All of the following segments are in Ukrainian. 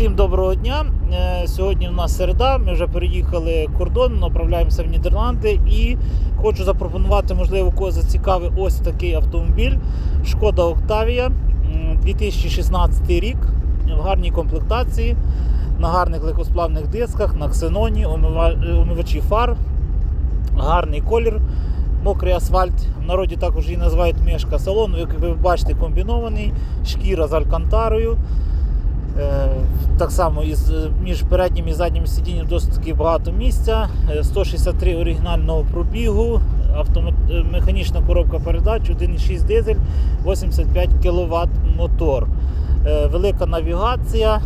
Всім доброго дня. Е, Сьогодні в нас середа. Ми вже переїхали кордон, направляємося в Нідерланди і хочу запропонувати, можливо, кого зацікавить ось такий автомобіль. Шкода Октавія, 2016 рік, в гарній комплектації, на гарних легкосплавних дисках, на ксеноні, е, омивачі фар, гарний колір. Мокрий асфальт, в народі також її називають мішка. Салон, як ви бачите, комбінований, шкіра з алькантарою. Е, Так само із, е, між переднім і заднім сидінням досить таки багато місця. Е, 163 оригінального пробігу, автомат... е, механічна коробка передач, 1,6 дизель, 85 кВт мотор. Е, Велика навігація,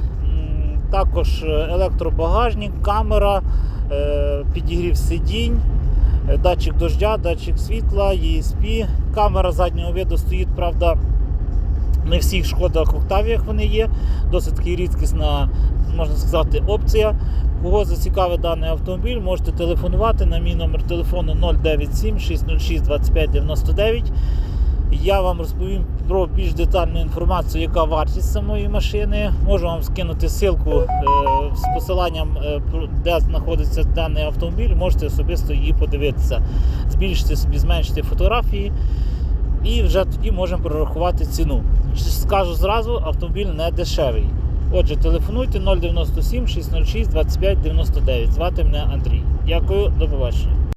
також е, електробагажник, камера, е, підігрів сидінь. е, Датчик дождя, датчик світла, ESP, камера заднього виду стоїть, правда, не всіх шкодах Октавіях вони є. Досить таки рідкісна, можна сказати, опція. Кого зацікавить даний автомобіль, можете телефонувати на мій номер телефону 097 606 25 99. Я вам розповім про більш детальну інформацію, яка вартість самої машини. Можу вам скинути ссылку е, з посиланням, е, де знаходиться даний автомобіль. Можете особисто її подивитися, збільшити собі, зменшити фотографії і вже тоді можемо прорахувати ціну. Скажу зразу, автомобіль не дешевий. Отже, телефонуйте 097 606 25 99. Звати мене Андрій. Дякую, до побачення.